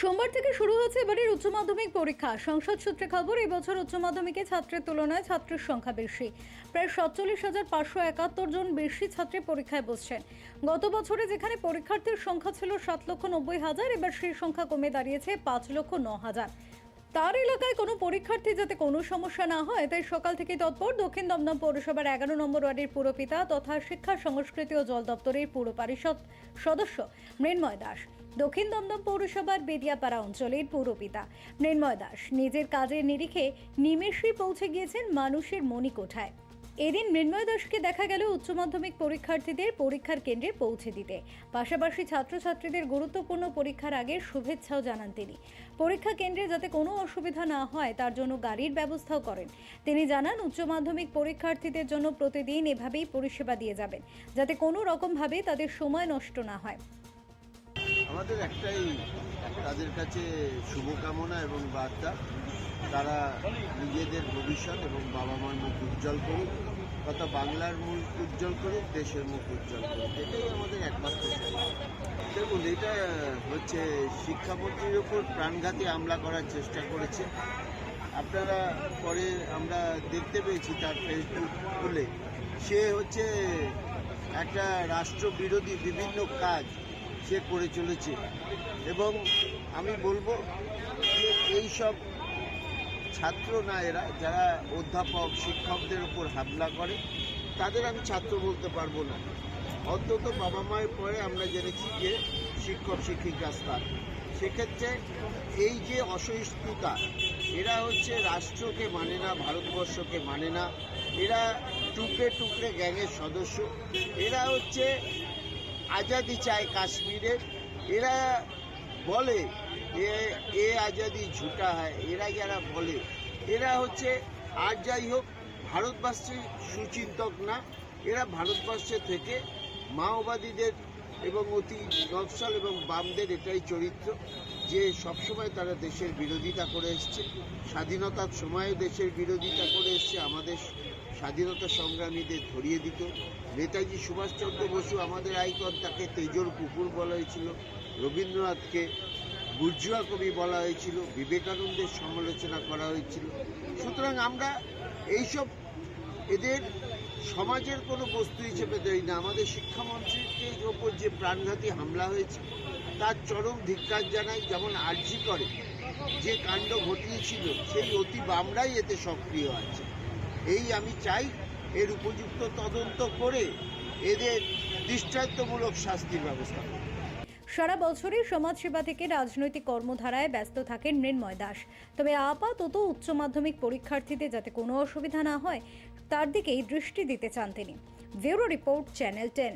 সোমবার থেকে শুরু হয়েছে এবারের উচ্চ মাধ্যমিক পরীক্ষা। সংসদ সূত্রে খবর এই বছর উচ্চ মাধ্যমিকে ছাত্রের তুলনায় ছাত্রের সংখ্যা বেশি। প্রায় সাতচল্লিশ হাজার পাঁচশো একাত্তর জন বেশি ছাত্রী পরীক্ষায় বসছেন। গত বছরে যেখানে পরীক্ষার্থীর সংখ্যা ছিল সাত লক্ষ নব্বই হাজার, এবার সেই সংখ্যা কমে দাঁড়িয়েছে পাঁচ লক্ষ ন হাজার। তার এলাকায় কোনো পরীক্ষার্থী যাতে কোনো সমস্যা না হয়, তাই সকাল থেকেই তৎপর দক্ষিণ দমদম পৌরসভার এগারো নম্বর ওয়ার্ডের পুরপিতা তথা শিক্ষা, সংস্কৃতি ও জল দপ্তরের পুর পরিষদ সদস্য মৃন্ময় দাস। দক্ষিণ দমদম পৌরসভার বেদিয়াপাড়া অঞ্চলের পৌরপিতা। মৃন্ময় দাস নিজের কাজের নিরিখে নিমেষেই পৌঁছে গিয়েছেন মানুষের মণিকোঠায়। এদিন মৃন্ময় দাসকে দেখা গেল উচ্চ মাধ্যমিক পরীক্ষার্থীদের পরীক্ষার কেন্দ্রে পৌঁছে দিতে। পাশাপাশি ছাত্রছাত্রীদের গুরুত্বপূর্ণ পরীক্ষার আগে শুভেচ্ছাও জানান তিনি। পরীক্ষা কেন্দ্রে যাতে কোনো অসুবিধা না হয়, তার জন্য গাড়ির ব্যবস্থাও করেন। তিনি জানান, উচ্চ মাধ্যমিক পরীক্ষার্থীদের জন্য প্রতিদিন এভাবেই পরিষেবা দিয়ে যাবেন, যাতে কোনো রকমভাবে তাদের সময় নষ্ট না হয়। আমাদের একটাই তাদের কাছে শুভকামনা এবং বার্তা, তারা নিজেদের ভবিষ্যৎ এবং বাবা মার মুখ উজ্জ্বল করুক, তথা বাংলার মুখ উজ্জ্বল করুক, দেশের মুখ উজ্জ্বল করুক। এটাই আমাদের একমাত্র দেখুন, এটা হচ্ছে শিক্ষামন্ত্রীর ওপর প্রাণঘাতী হামলা করার চেষ্টা করেছে। আপনারা পরে আমরা দেখতে পেয়েছি তার ফেসবুক খুলে। সে হচ্ছে একটা রাষ্ট্রবিরোধী বিভিন্ন কাজ সে করে চলেছে। এবং আমি বলব যে এই সব ছাত্র না এরা যারা অধ্যাপক, শিক্ষকদের উপর হামলা করে, তাদের আমি ছাত্র বলতে পারব না। অন্তত বাবা মায়ের পরে আমরা জেনেছি যে শিক্ষক, শিক্ষিকা স্থান। সেক্ষেত্রে এই যে অসহিষ্ণুতা, এরা হচ্ছে রাষ্ট্রকে মানে না, ভারতবর্ষকে মানে না। এরা টুকরে টুকরে গ্যাংয়ের সদস্য। এরা হচ্ছে আজাদি চায় কাশ্মীরের। এরা বলে এ আজাদি ঝুটা হয়। এরা যারা বলে, এরা হচ্ছে, আর যাই হোক, ভারতবর্ষের সুচিন্তক না। এরা ভারতবর্ষে থেকে মাওবাদীদের এবং অতি নকশাল এবং বামদের এটাই চরিত্র, যে সবসময় তারা দেশের বিরোধিতা করে এসছে। স্বাধীনতার সময়ে দেশের বিরোধিতা করে এসছে আমাদের স্বাধীনতা সংগ্রামীদের ধরিয়ে দিত। নেতাজি সুভাষচন্দ্র বসু আমাদের আইকন তাকে তেজর কুকুর বলা হয়েছিল। রবীন্দ্রনাথকে বুর্জুয়া কবি বলা হয়েছিল। বিবেকানন্দের সমালোচনা করা হয়েছিল। সুতরাং আমরা এইসব এদের সমাজের কোনো বস্তু হিসেবে দেই না। আমাদের শিক্ষামন্ত্রীর ওপর যে প্রাণঘাতী হামলা হয়েছে, তার চরম ধিক্কার জানাই যেমন আর্জি করে। যে কাণ্ড ঘটিয়েছিল, সেই অতি বামরাই এতে সক্রিয় আছে। এই আমি চাই এর উপযুক্ত তদন্ত করে এদের দৃষ্টান্তমূলক শাস্তির ব্যবস্থা সারা বছরই সমাজসেবা থেকে রাজনৈতিক কর্মধারায় ব্যস্ত থাকেন মৃন্ময় দাস। তবে আপাতত উচ্চ মাধ্যমিক পরীক্ষার্থীদের যাতে কোনো অসুবিধা না হয়, তার দিকেই দৃষ্টি দিতে চান তিনি। Bureau report channel ten.